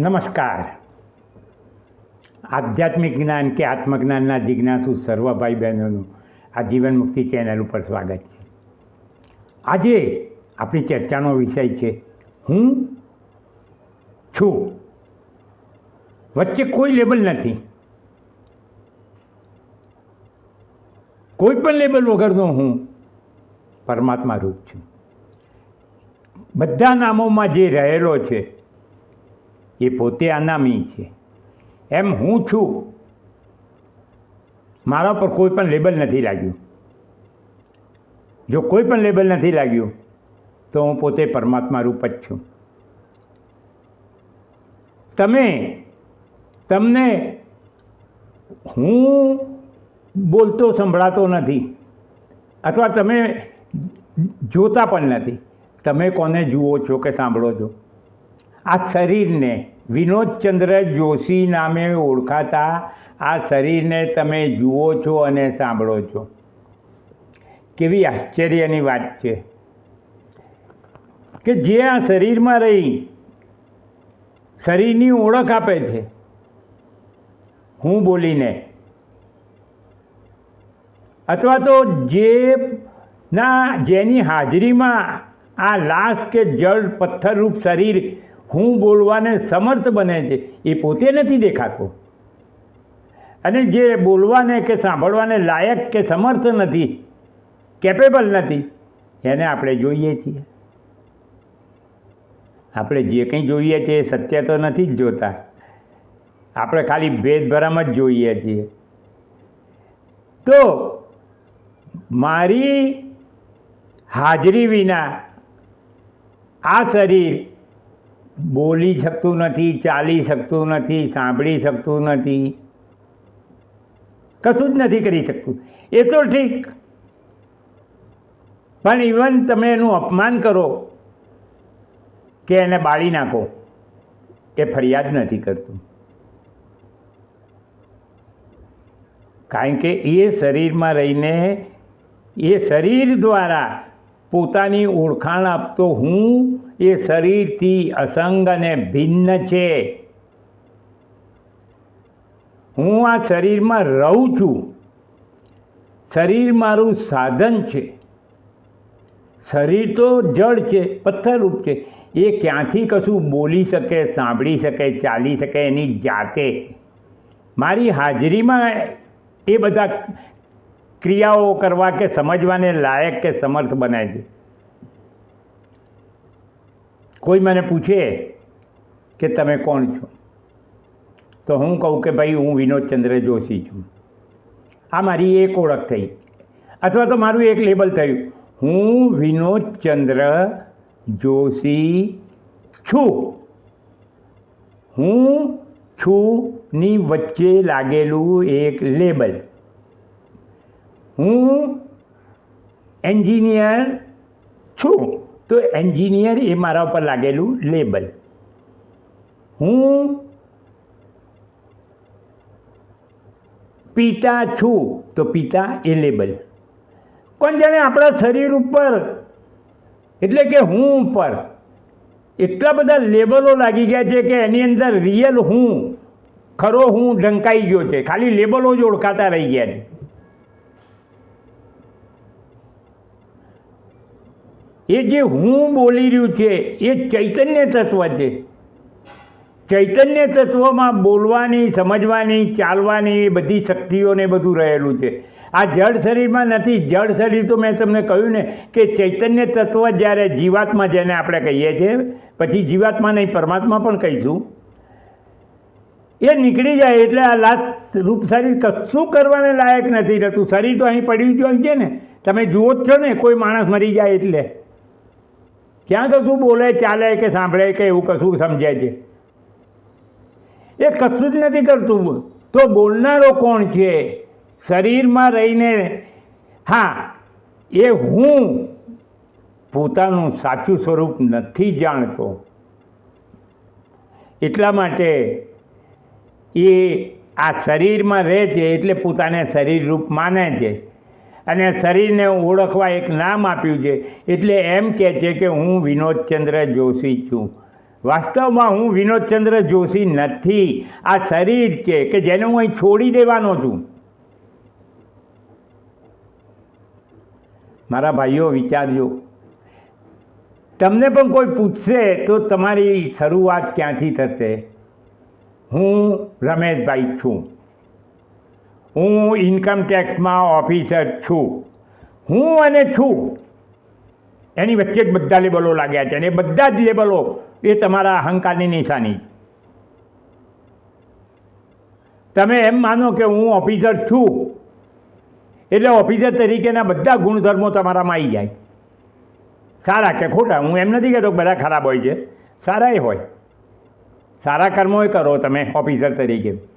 નમસ્કાર. આધ્યાત્મિક જ્ઞાન કે આત્મજ્ઞાનના જિજ્ઞાસુ સર્વ ભાઈ બહેનોનું આ જીવન મુક્તિ ચેનલ ઉપર સ્વાગત છે. આજે આપણી ચર્ચાનો વિષય છે, હું છું. વચ્ચે કોઈ લેબલ નથી. કોઈ પણ લેબલ વગરનો હું પરમાત્મા રૂપ છું. બધા નામોમાં જે રહેલો છે એ પોતે અનામી છે. એમ હું છું. મારા પર કોઈ પણ લેબલ નથી લાગ્યું. જો કોઈ પણ લેબલ નથી લાગ્યું, તો હું પોતે પરમાત્મા રૂપ જ છું. તમે, તમને હું બોલતો સંભળાતો નથી. અથવા તમે જોતા પણ નથી. તમે કોને જુઓ છો કે સાંભળો છો? આ શરીરને વિનોદચંદ્ર જોશી નામે ઓળખાતા આ શરીરને તમે જુઓ છો અને સાંભળો છો. કેવી આશ્ચર્યની વાત છે કે જે આ શરીરમાં રહી, શરીરની ઓળખ આપે છે. હું બોલીને. અથવા તો જે ના જેની હાજરીમાં આ લાશ કે જળ પથ્થરરૂપ શરીર હું બોલવાને સમર્થ બને છે, એ પોતે નથી દેખાતો. અને જે બોલવાને કે સાંભળવાને લાયક કે સમર્થ નથી કેપેબલ નથી, એને આપણે જોઈએ છીએ. આપણે જે કંઈ જોઈએ છીએ એ સત્ય તો નથી જ જોતા. આપણે ખાલી ભેદભરમ જ જોઈએ છીએ. તો મારી હાજરી વિના આ શરીર બોલી શકતું નથી, ચાલી શકતું નથી, સાંભળી શકતું નથી. કશું જ નથી કરી શકતું. એ તો ઠીક. પણ ઇવન તમે એનું અપમાન કરો કે એને બાળી નાખો, એ ફરિયાદ નથી કરતું. કારણ કે એ શરીરમાં રહીને, એ શરીર દ્વારા પોતાની ઓળખાણ આપતો હું એ શરીરથી અસંગ અને ભિન્ન છે. હું આ શરીરમાં રહું છું. શરીર મારું સાધન છે. શરીર તો જળ છે, પથ્થરરૂપ છે. એ ક્યાંથી કશું બોલી શકે, સાંભળી શકે, ચાલી શકે એની જાતે? મારી હાજરીમાં એ બધા ક્રિયાઓ કરવા કે સમજવાને લાયક કે સમર્થ બનાય છે. કોઈ મને પૂછે કે તમે કોણ છો? તો હું કહું કે ભાઈ, હું વિનોદચંદ્ર જોશી છું. આ મારી એક ઓળખ થઈ. અથવા તો મારું એક લેબલ થયું. હું વિનોદચંદ્ર જોશી છું. હું છું ની વચ્ચે લાગેલું એક લેબલ હું એન્જિનિયર છું. તો એન્જિનિયર એ મારા ઉપર લાગેલું લેબલ. હું પિતા છું, તો પિતા એ લેબલ. કોણ જાણે આપણા શરીર ઉપર, એટલે કે હું ઉપર, એટલા બધા લેબલો લાગી ગયા છે કે એની અંદર રિયલ હું, ખરો હું ઢંકાઈ ગયો છે. ખાલી લેબલો જ ઓળખાતા રહી ગયા છે. એ જે હું બોલી રહ્યું છે, એ ચૈતન્ય તત્વ છે. ચૈતન્ય તત્વમાં બોલવાની, સમજવાની, ચાલવાની એ બધી શક્તિઓને બધું રહેલું છે. આ જળ શરીરમાં નથી, જળ શરીર તો મેં તમને કહ્યું ને કે ચૈતન્ય તત્વ જ્યારે જીવાત્મા જેને આપણે કહીએ છીએ, પછી જીવાત્મા નહીં, પરમાત્મા પણ કહીશું. એ નીકળી જાય એટલે આ લાત, રૂપ શરીર કશું કરવાને લાયક નથી. રહેતું શરીર તો અહીં પડ્યું જ હોય છે ને. તમે જુઓ જ છો ને, કોઈ માણસ મરી જાય એટલે. ક્યાં કશું બોલે, ચાલે કે સાંભળે કે એવું કશું સમજે છે? એ કશું જ નથી કરતું. તો બોલનારો કોણ છે? શરીરમાં રહીને. હા, એ હું પોતાનું સાચું સ્વરૂપ નથી જાણતો. એટલા માટે એ આ શરીરમાં રહે છે એટલે પોતાને શરીર રૂપ માને છે. અને શરીરને ઓળખવા એક નામ આપ્યું છે. એટલે એમ કહે છે કે હું વિનોદચંદ્ર જોશી છું. વાસ્તવમાં હું વિનોદચંદ્ર જોશી નથી. આ શરીર છે કે જેને હું અહીં છોડી દેવાનો છું. મારા ભાઈઓ, વિચારજો. તમને પણ કોઈ પૂછશે તો તમારી શરૂઆત ક્યાંથી થશે? હું રમેશભાઈ છું. હું ઇન્કમ ટેક્સમાં ઓફિસર છું. હું અને છું. એની વચ્ચે જ બધા લેબલો લાગ્યા છે અને એ બધા જ લેબલો એ તમારા અહંકારની નિશાની તમે એમ માનો કે હું ઓફિસર છું, એટલે ઓફિસર તરીકેના બધા ગુણધર્મો તમારામાં આવી જાય. સારા કે ખોટા, હું એમ નથી કહેતો બધા ખરાબ હોય છે. સારા એ હોય. સારા કર્મો એ કરો તમે ઓફિસર તરીકે.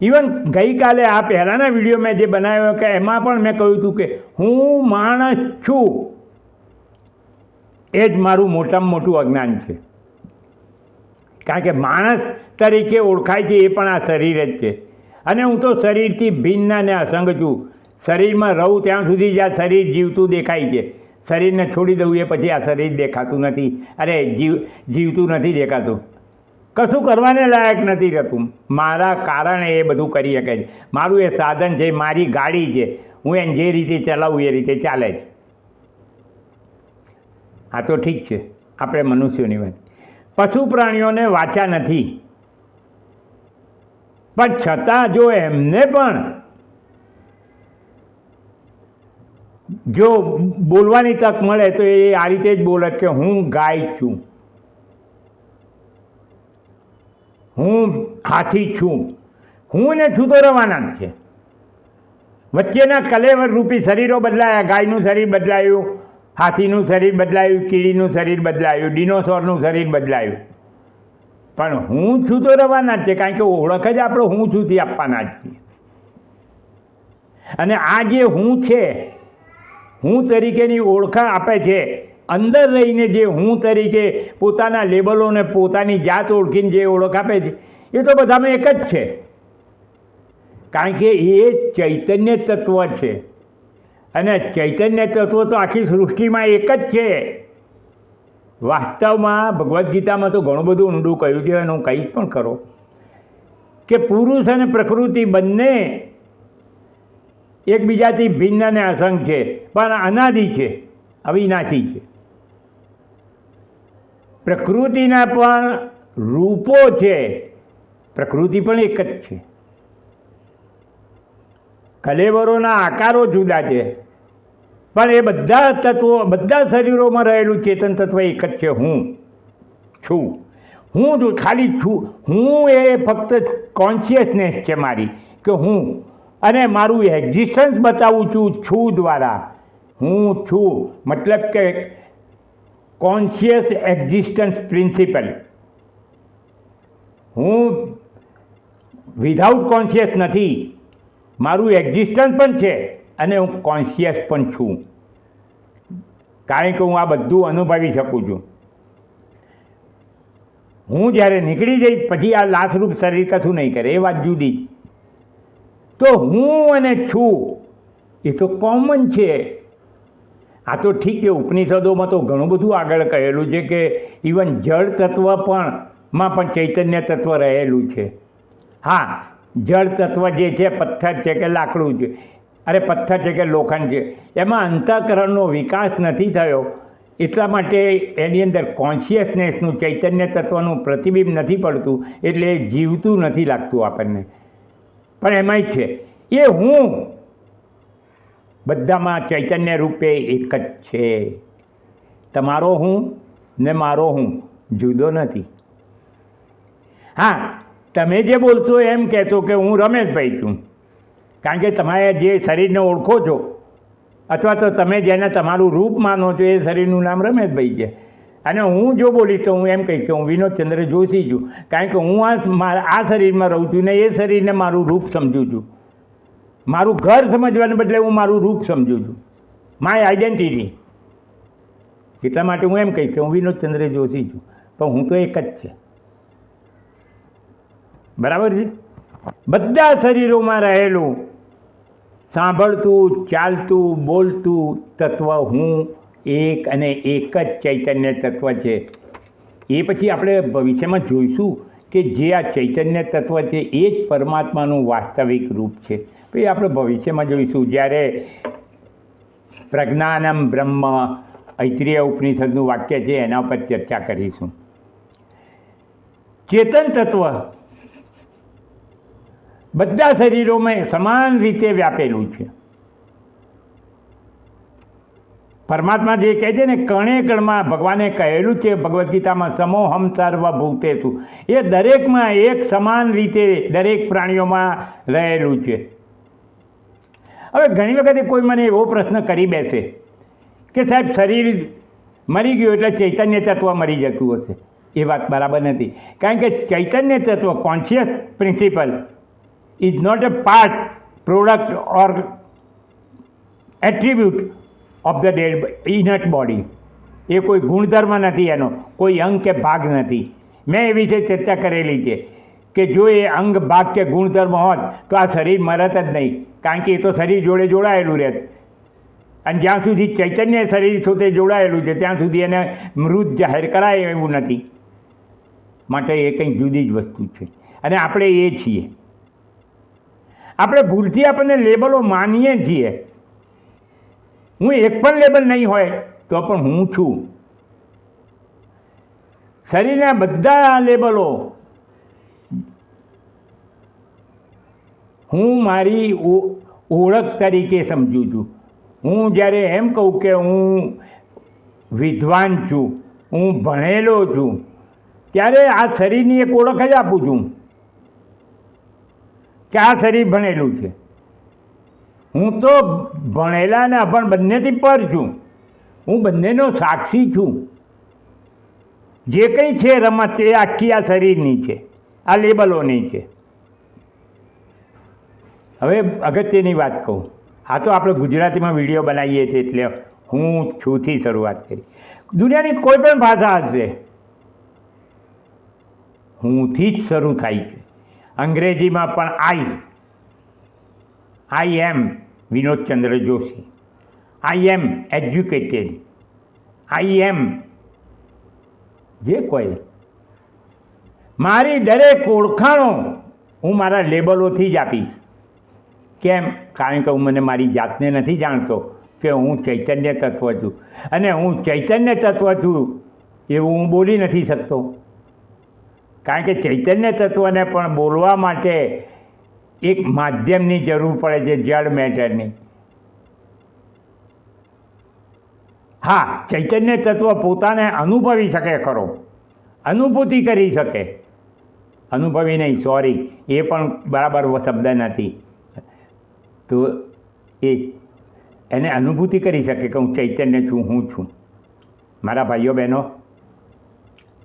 ઇવન ગઈકાલે આ પહેલાંના વીડિયો મેં જે બનાવ્યો કે એમાં પણ મેં કહ્યું હતું કે હું માણસ છું. એ જ મારું મોટામાં મોટું અજ્ઞાન છે. કારણ કે માણસ તરીકે ઓળખાય છે એ પણ આ શરીર જ છે. અને હું તો શરીરથી ભિન્ન અને અસંગ છું. શરીરમાં રહું ત્યાં સુધી જ આ શરીર જીવતું દેખાય છે. શરીરને છોડી દઉં એ પછી આ શરીર દેખાતું નથી. અરે, જીવ, જીવતું નથી દેખાતું. કશું કરવાને લાયક નથી રહેતું. મારા કારણે એ બધું કરી શકે છે. મારું એ સાધન છે, મારી ગાડી છે. હું એને જે રીતે ચલાવું, એ રીતે ચાલે છે. આ તો ઠીક છે. આપણે મનુષ્યોની વાત. પશુ પ્રાણીઓને વાચા નથી. પણ છતાં જો એમને પણ જો બોલવાની તક મળે તો એ આ રીતે જ બોલે કે હું ગાય છું. હું હાથી છું. હું ને છું તો રવાના છે. વચ્ચેના કલેવર રૂપી શરીરો બદલાયા, ગાયનું શરીર બદલાયું, હાથીનું શરીર બદલાયું, કીડીનું શરીર બદલાયું, ડિનોસોરનું શરીર બદલાયું. પણ હું છું તો રવાના જ છે, કારણ કે ઓળખ જ આપણે હું છુંથી આપવાના જ છીએ. અને આ જે હું છે, હું તરીકેની ઓળખ આપે છે અંદર રહીને જે હું તરીકે પોતાના લેબલોને પોતાની જાત ઓળખીને જે ઓળખ આપે છે, એ તો બધામાં એક જ છે. કારણ કે એ ચૈતન્ય તત્વ છે. અને ચૈતન્ય તત્વ તો આખી સૃષ્ટિમાં એક જ છે. વાસ્તવમાં ભગવદ્ ગીતામાં તો ઘણું બધું ઊંડું કહ્યું છે અને હું કંઈ પણ ખરો કે પુરુષ અને પ્રકૃતિ બંને એકબીજાથી ભિન્ન અને અસંગ છે, પણ અનાદિ છે, અવિનાશી છે. પ્રકૃતિના પણ રૂપો છે. પ્રકૃતિ પણ એક જ છે. કલેવરોના આકારો જુદા છે. પણ એ બધા તત્વો, બધા શરીરોમાં રહેલું ચેતન તત્વ એક જ છે. હું છું. હું જો ખાલી છું. હું એ ફક્ત કોન્શિયસનેસ છે મારી, કે હું. અને મારું એક્ઝિસ્ટન્સ બતાવું છું છું દ્વારા. હું છું. મતલબ કે કોન્શિયસ એક્ઝિસ્ટન્સ પ્રિન્સિપલ હું વિધાઉટ કોન્શિયસ નથી. મારું એક્ઝિસ્ટન્સ પણ છે અને હું કોન્શિયસ પણ છું. કારણ કે હું આ બધું અનુભવી શકું છું. હું જ્યારે નીકળી જઈશ, પછી આ લાશરૂપ શરીર કશું નહીં કરે, એ વાત જુદી તો હું અને છું, એ તો કોમન છે. આ તો ઠીક છે, ઉપનિષદોમાં તો ઘણું બધું આગળ કહેલું છે કે ઇવન જળ તત્વ પણ માં પણ ચૈતન્ય તત્વ રહેલું છે. હા, જળ તત્વ જે છે, પથ્થર છે કે લાકડું છે, અરે પથ્થર છે કે લોખંડ છે, એમાં અંતઃકરણનો વિકાસ નથી થયો. એટલા માટે એની અંદર કોન્શિયસનેસનું ચૈતન્ય તત્વનું પ્રતિબિંબ નથી પડતું, એટલે જીવતું નથી લાગતું આપણને. પણ એમાંય છે. એ હું બધામાં ચૈતન્ય રૂપે એક જ છે. તમારો હું ને મારો હું જુદો નથી. હા, તમે જે બોલશો એમ કહેશો કે હું રમેશભાઈ છું. કારણ કે તમારે જે શરીરને ઓળખો છો, અથવા તો તમે જેને તમારું રૂપ માનો છો, એ શરીરનું નામ રમેશભાઈ છે. અને હું જો બોલીશ તો હું એમ કહીશ કે હું વિનોદચંદ્ર જોશી છું. કારણ કે હું આ મારા, આ શરીરમાં રહું છું ને એ શરીરને મારું રૂપ સમજું છું. મારું ઘર સમજવાને બદલે હું મારું રૂપ સમજું છું. માય આઈડેન્ટિટી એટલા માટે હું એમ કહીશ કે હું વિનોદચંદ્ર જોશી છું. પણ હું તો એક જ છે. બરાબર છે? બધા શરીરોમાં રહેલું સાંભળતું, ચાલતું, બોલતું તત્વ હું એક અને એક જ ચૈતન્ય તત્વ છે. એ પછી આપણે ભવિષ્યમાં જોઈશું કે જે આ ચૈતન્ય તત્વ છે એ જ પરમાત્માનું વાસ્તવિક રૂપ છે. પછી આપણે ભવિષ્યમાં જોઈશું. જ્યારે પ્રજ્ઞાનમ બ્રહ્મ ઐત્રીય ઉપનિષદનું વાક્ય છે, એના પર ચર્ચા કરીશું. ચેતન તત્વ બધા શરીરોમાં સમાન રીતે વ્યાપેલું છે. પરમાત્મા જે કહે છે ને, કણે કણમાં ભગવાને કહેલું છે, ભગવદ્ ગીતામાં સમોહમ સર્વ સર્વભૂતેષુ. એ દરેકમાં એક સમાન રીતે દરેક પ્રાણીઓમાં રહેલું છે. હવે ઘણી વખતે કોઈ મને એવો પ્રશ્ન કરી બેસે કે સાહેબ, શરીર મરી ગયું એટલે ચૈતન્ય તત્વ મરી જતું હશે. એ વાત બરાબર નથી. કારણ કે ચૈતન્ય તત્વ conscious principle is not a part product or attribute of the dead inert body એ કોઈ ગુણધર્મ નથી એનો, કોઈ અંગ કે ભાગ નથી. મેં એ વિશે ચર્ચા કરેલી છે કે જો એ અંગ ભાગ કે ગુણધર્મ હોત તો આ શરીર મરત જ નહીં. કારણ કે એ તો શરીર જોડે જોડાયેલું રહેત. અને જ્યાં સુધી ચૈતન્ય શરીર સાથે જોડાયેલું છે, ત્યાં સુધી એને મૃત જાહેર કરાય એવું નથી. માટે એ કંઈક જુદી જ વસ્તુ છે. અને આપણે એ છીએ. આપણે ભૂલથી આપણને લેબલો માનીએ છીએ. હું એક પણ લેબલ નહીં હોય, તો પણ હું છું. શરીરના બધા લેબલો હું મારી ઓળખ તરીકે સમજું છું. હું જ્યારે એમ કહું કે હું વિદ્વાન છું, હું ભણેલો છું, ત્યારે આ શરીરની એક ઓળખ જ આપું છું કે આ શરીર ભણેલું છે. હું તો ભણેલા ને અભણ બંનેથી પર છું. હું બંનેનો સાક્ષી છું. જે કંઈ છે રમત, એ આખી આ શરીરની છે, આ લેબલોની છે. હવે અગત્યની વાત કહું. આ તો આપણે ગુજરાતીમાં વીડિયો બનાવીએ છીએ એટલે હું છુંથી શરૂઆત કરી. દુનિયાની કોઈ પણ ભાષા હશે હુંથી જ શરૂ થાય છે. અંગ્રેજીમાં પણ આઈ આઈ એમ વિનોદચંદ્ર જોશી, આઈ એમ એજ્યુકેટેડ, આઈ એમ જે કોઈ. મારી દરેક ઓળખાણો હું મારા લેબલોથી જ આપીશ. કેમ? કારણ કે હું મને મારી જાતને નથી જાણતો કે હું ચૈતન્ય તત્વ છું. અને હું ચૈતન્ય તત્વ છું એવું હું બોલી નથી શકતો. કારણ કે ચૈતન્ય તત્વને પણ બોલવા માટે એક માધ્યમની જરૂર પડે છે જડ મેટરની. હા, ચૈતન્ય તત્વ પોતાને અનુભવી શકે ખરો. અનુભૂતિ કરી શકે. અનુભવી નહીં સોરી એ પણ બરાબર શબ્દ નથી. તો એ એને અનુભૂતિ કરી શકે કે હું ચૈતન્ય છું, હું છું. મારા ભાઈઓ બહેનો,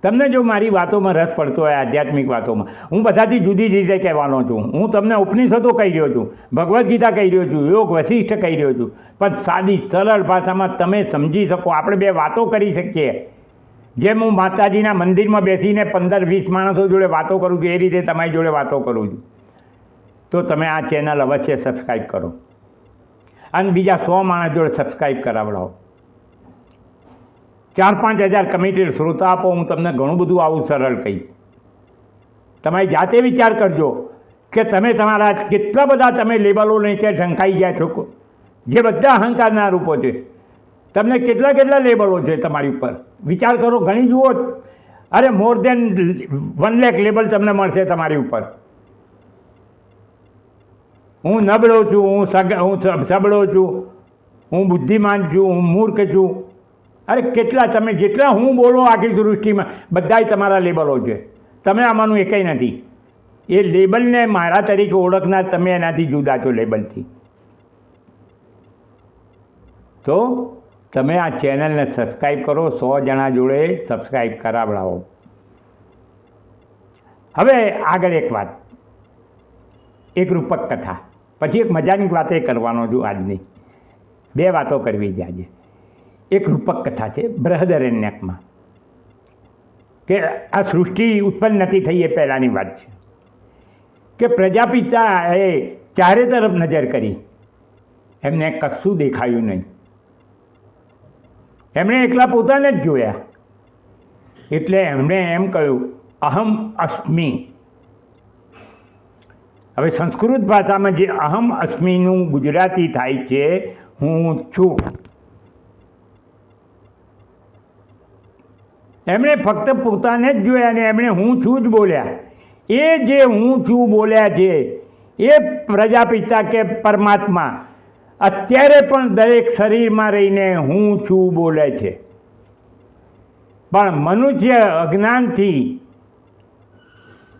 તમને જો મારી વાતોમાં રસ પડતો હોય, આધ્યાત્મિક વાતોમાં, હું બધાથી જુદી રીતે કહેવાનો છું. હું તમને ઉપનિષદો કહી રહ્યો છું, ભગવદ્ ગીતા કહી રહ્યો છું, યોગ વશિષ્ઠ કહી રહ્યો છું. પણ સાદી, સરળ ભાષામાં તમે સમજી શકો. આપણે બે વાતો કરી શકીએ. જેમ હું માતાજીના મંદિરમાં બેસીને પંદર વીસ માણસો જોડે વાતો કરું છું, એ રીતે તમારી જોડે વાતો કરું છું. તો તમે આ ચેનલ અવશ્ય સબસ્ક્રાઈબ કરો. અને બીજા સો માણસ જોડે સબસ્ક્રાઈબ કરાવડાવો. ચાર પાંચ હજાર કમિટેડ શ્રોતા આપો, હું તમને ઘણું બધું આવું સરળ કહી તમારી જાતે વિચાર કરજો કે તમે તમારા કેટલા બધા તમે લેબલો નીચે ઢંકાઈ ગયા છો, જે બધા અહંકારના રૂપો છે, તમને કેટલા કેટલા લેબલો છે તમારી ઉપર? વિચાર કરો, ઘણી જુઓ અરે મોર દેન વન લેખ લેબલ તમને મળશે તમારી ઉપર. હું નબળો છું, હું સગ હું સબળો છું, હું બુદ્ધિમાન છું, હું મૂર્ખ છું. અરે કેટલા તમે જેટલા હું બોલો આખી દૃષ્ટિમાં બધાય તમારા લેબલો છે. તમે આમાંનું એકેય નથી. એ લેબલને મારા તરીકે ઓળખનાર તમે એનાથી જુદા છો લેબલથી તો તમે આ ચેનલને સબસ્ક્રાઈબ કરો, સો જણા જોડે સબસ્ક્રાઈબ કરાવડાવો. હવે આગળ એક વાત. એક રૂપક કથા. પછી એક મજાની વાત એ કરવાનો છું આજની. બે વાતો કરવી છે આજે. એક રૂપક કથા છે બૃહદરણ્યકમાં કે આ સૃષ્ટિ ઉત્પન્ન નથી થઈ એ પહેલાંની વાત છે. કે પ્રજાપિતા એ ચારે તરફ નજર કરી. એમને કશું દેખાયું નહીં. એમણે એકલા પોતાને જ જોયા. એટલે એમણે એમ કહ્યું, અહમ અસ્મિ. હવે સંસ્કૃત ભાષામાં જે અહમ અસ્મિનું ગુજરાતી થાય છે, હું છું. એમણે ફક્ત પોતાને જ જોયા ને એમણે હું છું જ બોલ્યા. એ જે હું છું બોલ્યા છે, એ પ્રજાપિતા કે પરમાત્મા, અત્યારે પણ દરેક શરીરમાં રહીને હું છું બોલે છે. પણ મનુષ્ય અજ્ઞાનથી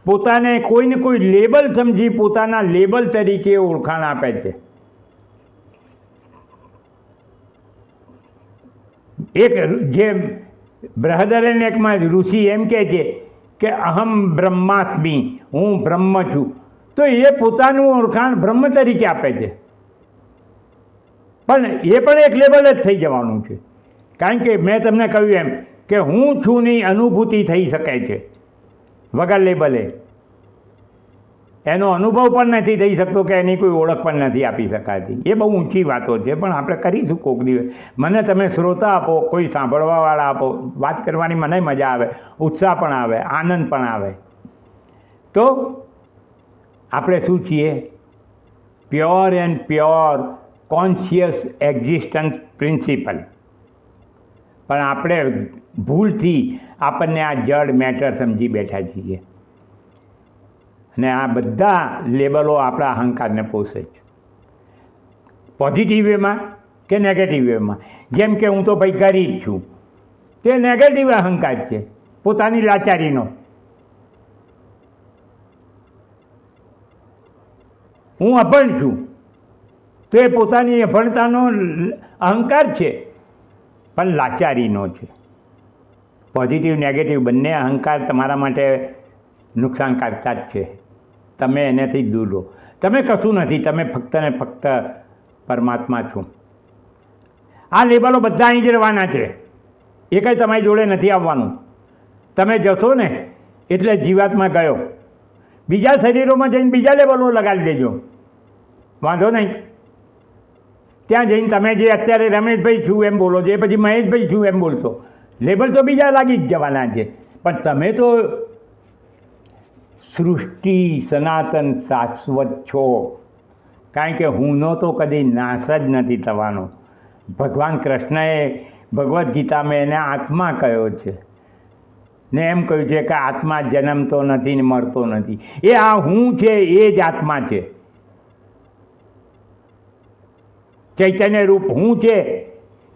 પોતાને કોઈને કોઈ લેબલ સમજી પોતાના લેબલ તરીકે ઓળખાણ આપે છે. એક જે એકમાં ઋષિ એમ કહે છે કે અહમ બ્રહ્માસ્મી, હું બ્રહ્મ છું. તો એ પોતાનું ઓળખાણ બ્રહ્મ તરીકે આપે છે. પણ એ પણ એક લેવલ જ થઈ જવાનું છે. કારણ કે મેં તમને કહ્યું એમ કે હું છું ની અનુભૂતિ થઈ શકે છે. વગર લેબલે એનો અનુભવ પણ નથી થઈ શકતો કે એની કોઈ ઓળખ પણ નથી આપી શકાતી. એ બહુ ઊંચી વાતો છે, પણ આપણે કરીશું કોક દિવસ. મને તમે શ્રોતા આપો, કોઈ સાંભળવાવાળા આપો, વાત કરવાની મને મજા આવે, ઉત્સાહ પણ આવે, આનંદ પણ આવે. તો આપણે શું છીએ? Pure and pure conscious existence principle. પણ આપણે ભૂલથી આપણને આ જડ મેટર સમજી બેઠા છીએ. અને આ બધા લેબલો આપણા અહંકારને પોષે છે. પોઝિટિવ વેમાં કે નેગેટિવ વેમાં જેમ કે હું તો ભાઈ ગરીબ છું. તે નેગેટિવ અહંકાર છે. પોતાની લાચારીનો. હું અભણ છું. તો એ પોતાની અભણતાનો અહંકાર છે. પણ લાચારીનો છે. પોઝિટિવ નેગેટિવ બંને અહંકાર તમારા માટે નુકસાનકારતા જ છે. તમે એનાથી દૂર રહો. તમે કશું નથી. તમે ફક્ત ને ફક્ત પરમાત્મા છો. આ લેબલો બધા અહીં જ રહેવાના છે. એ કંઈ તમારી જોડે નથી આવવાનું. તમે જશો ને એટલે જીવાતમાં ગયો. બીજા શરીરોમાં જઈને બીજા લેબલો લગાડી દેજો. વાંધો નહીં. ત્યાં જઈને તમે જે અત્યારે રમેશભાઈ છું એમ બોલો છો, એ પછી મહેશભાઈ છું એમ બોલશો. લેબલ તો બીજા લાગી જ જવાના છે. પણ તમે તો સૃષ્ટિ, સનાતન શાશ્વત છો. કારણ કે હુંનો તો કદી નાશ જ નથી થવાનો. ભગવાન કૃષ્ણએ ભગવદ્ ગીતામાં એને આત્મા કહ્યો છે? ને એમ કહ્યું છે કે આત્મા જન્મતો નથી ને મરતો નથી. એ આ હું છે, એ જ આત્મા છે. ચૈતન્ય રૂપ હું છે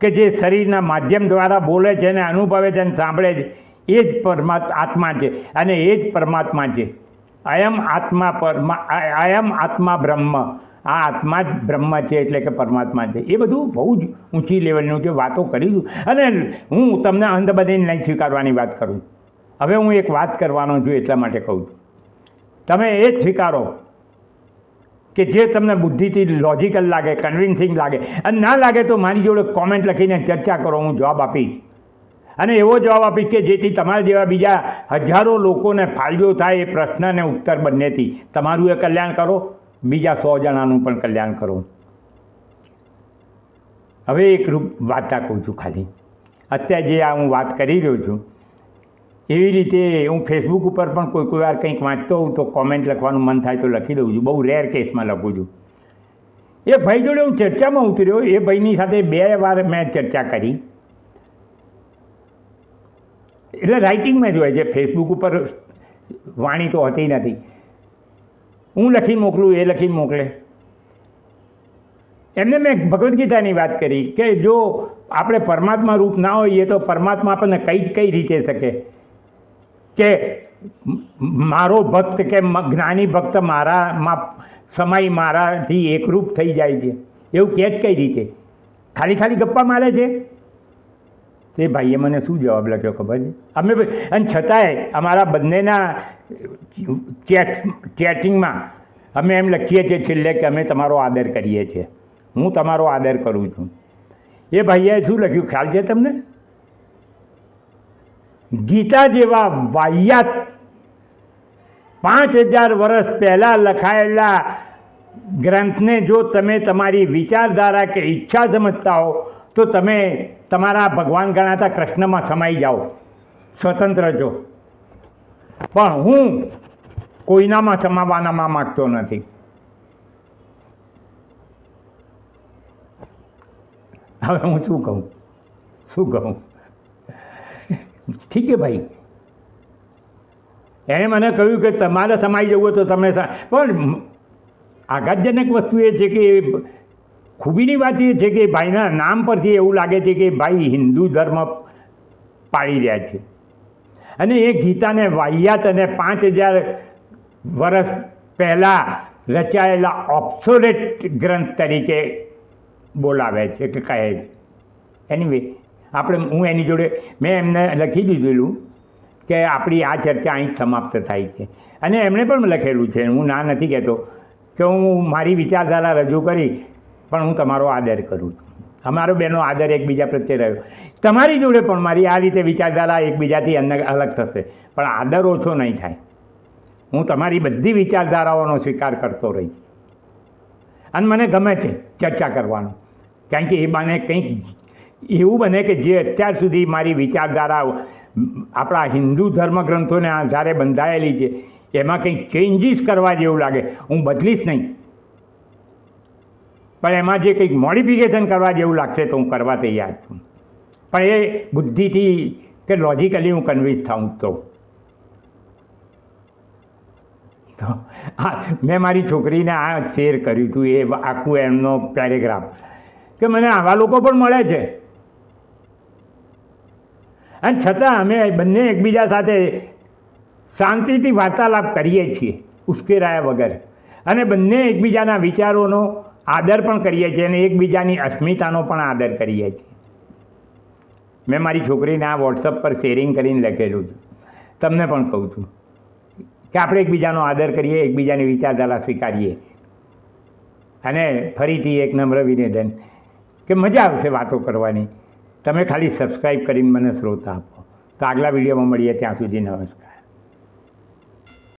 કે જે શરીરના માધ્યમ દ્વારા બોલે છે અને અનુભવે છે અને સાંભળે છે, એ જ પરમાત્ આત્મા છે. અને એ જ પરમાત્મા છે. અયમ આત્મા પરમા, અયમ આત્મા બ્રહ્મ. આ આત્મા જ બ્રહ્મ છે એટલે કે પરમાત્મા છે. એ બધું બહુ જ ઊંચી લેવલનું છે. વાતો કરી છું અને હું તમને અંધ બધીને નહીં સ્વીકારવાની વાત કરું. હવે હું એક વાત કરવાનો છું એટલા માટે કહું છું. તમે એ જ સ્વીકારો. કે જે તમને બુદ્ધિથી લોજિકલ લાગે કન્વિન્સિંગ લાગે, અને ના લાગે તો મારી જોડે કોમેન્ટ લખીને ચર્ચા કરો, હું જવાબ આપીશ. અને એવો જવાબ આપીશ કે જેથી તમારા જેવા બીજા હજારો લોકોને ફાયદો થાય એ પ્રશ્ન અને ઉત્તર બંનેથી. તમારું એ કલ્યાણ કરો, બીજા સો જણાનું પણ કલ્યાણ કરો. હવે એક રૂપ વાર્તા કહું છું ખાલી. અત્યારે જે આ હું વાત કરી રહ્યો છું એવી રીતે હું ફેસબુક ઉપર પણ કોઈ કોઈ વાર કંઈક વાંચતો હોઉં તો કોમેન્ટ લખવાનું મન થાય તો લખી દઉં છું. બહુ રેર કેસમાં લખું છું. એ ભાઈ જોડે હું ચર્ચામાં ઉતર્યો એ ભાઈની સાથે બે વાર મેં ચર્ચા કરી. એટલે રાઇટિંગમાં હોય છે. ફેસબુક ઉપર વાણી તો હોતી નથી. હું લખીને મોકલું, એ લખીને મોકલે. એમને મેં ભગવદ્ ગીતાની વાત કરી કે જો આપણે પરમાત્મા રૂપ ના હોઈએ તો પરમાત્મા આપણને કઈ જ કઈ રીતે શકે? કે મારો ભક્ત કે જ્ઞાની ભક્ત મારામાં સમય મારાથી એકરૂપ થઈ જાય છે. એવું કહે જ કઈ રીતે? ખાલી ખાલી ગપ્પા મારે છે? તે ભાઈએ મને શું જવાબ લખ્યો ખબર છે? અમે અને છતાંય અમારા બંનેના ચેટ, ચેટિંગમાં અમે એમ લખીએ છીએ છેલ્લે કે અમે તમારો આદર કરીએ છીએ. હું તમારો આદર કરું છું. એ ભાઈએ શું લખ્યું? ખ્યાલ છે તમને? ગીતા જેવા વાહિયાત પાંચ હજાર વર્ષ પહેલાં લખાયેલા ગ્રંથને જો તમે તમારી વિચારધારા કે ઈચ્છા સમજતા હો, તો તમે તમારા ભગવાન ગણાતા કૃષ્ણમાં સમાઈ જાઓ. સ્વતંત્ર છો પણ હું કોઈનામાં સમાવવાનામાં માગતો નથી. હવે હું શું કહું? શું કહું? ઠીક છે ભાઈ. એણે મને કહ્યું કે તમારે સમાઈ જવું તો તમે પણ આઘાતજનક વસ્તુ એ છે કે ખૂબીની વાત એ છે કે ભાઈના નામ પરથી એવું લાગે છે કે ભાઈ હિન્દુ ધર્મ પાળી રહ્યા છે. અને એ ગીતાને વાહિયાત અને પાંચ હજાર વર્ષ પહેલાં રચાયેલા ઓબ્સોલેટ ગ્રંથ તરીકે બોલાવે છે કે કહે છે. એનીવે આપણે હું એની જોડે, મેં એમને લખી દીધેલું કે આપણી આ ચર્ચા અહીં જ સમાપ્ત થાય છે. અને એમણે પણ લખેલું છે, હું ના નથી કહેતો કે હું મારી વિચારધારા રજૂ કરી, પણ હું તમારો આદર કરું છું. અમારો બેનો આદર એકબીજા પ્રત્યે રહ્યો. તમારી જોડે પણ મારી આ રીતે વિચારધારા એકબીજાથી અલગ થશે, પણ આદર ઓછો નહીં થાય. હું તમારી બધી વિચારધારાઓનો સ્વીકાર કરતો રહીશ. અને મને ગમે છે ચર્ચા કરવાનું, કારણ કે એ બાને કંઈક એવું બને કે જે અત્યાર સુધી મારી વિચારધારા આપણા હિન્દુ ધર્મગ્રંથોને આધારે બંધાયેલી છે, એમાં કંઈક ચેન્જીસ કરવા જેવું લાગે. હું બદલીશ નહીં. પણ એમાં જે કંઈક મોડિફિકેશન કરવા જેવું લાગશે તો હું કરવા તૈયાર છું. પણ એ બુદ્ધિથી કે લોજિકલી હું કન્વિન્સ થાઉં તો. તો હા મેં મારી છોકરીને આ શેર કર્યું હતું એ આખું એમનો પેરેગ્રાફ કે મને આવા લોકો પણ મળે છે. અને છતાં અમે બંને એકબીજા સાથે શાંતિથી વાર્તાલાપ કરીએ છીએ, ઉશ્કેરાયા વગર. અને બંને એકબીજાના વિચારોનો આદર પણ કરીએ છીએ અને એકબીજાની અસ્મિતાનો પણ આદર કરીએ છીએ. મેં મારી છોકરીને આ વોટ્સઅપ પર શેરિંગ કરીને લખેલું છે. તમને પણ કહું છું કે આપણે એકબીજાનો આદર કરીએ, એકબીજાની વિચારધારા સ્વીકારીએ. અને ફરીથી એક નમ્ર વિનેદન કે મજા આવશે વાતો કરવાની. તમે ખાલી સબસ્ક્રાઈબ કરીને મને શ્રોતા આપો. તો આગલા વિડીયોમાં મળીએ ત્યાં સુધી નમસ્કાર.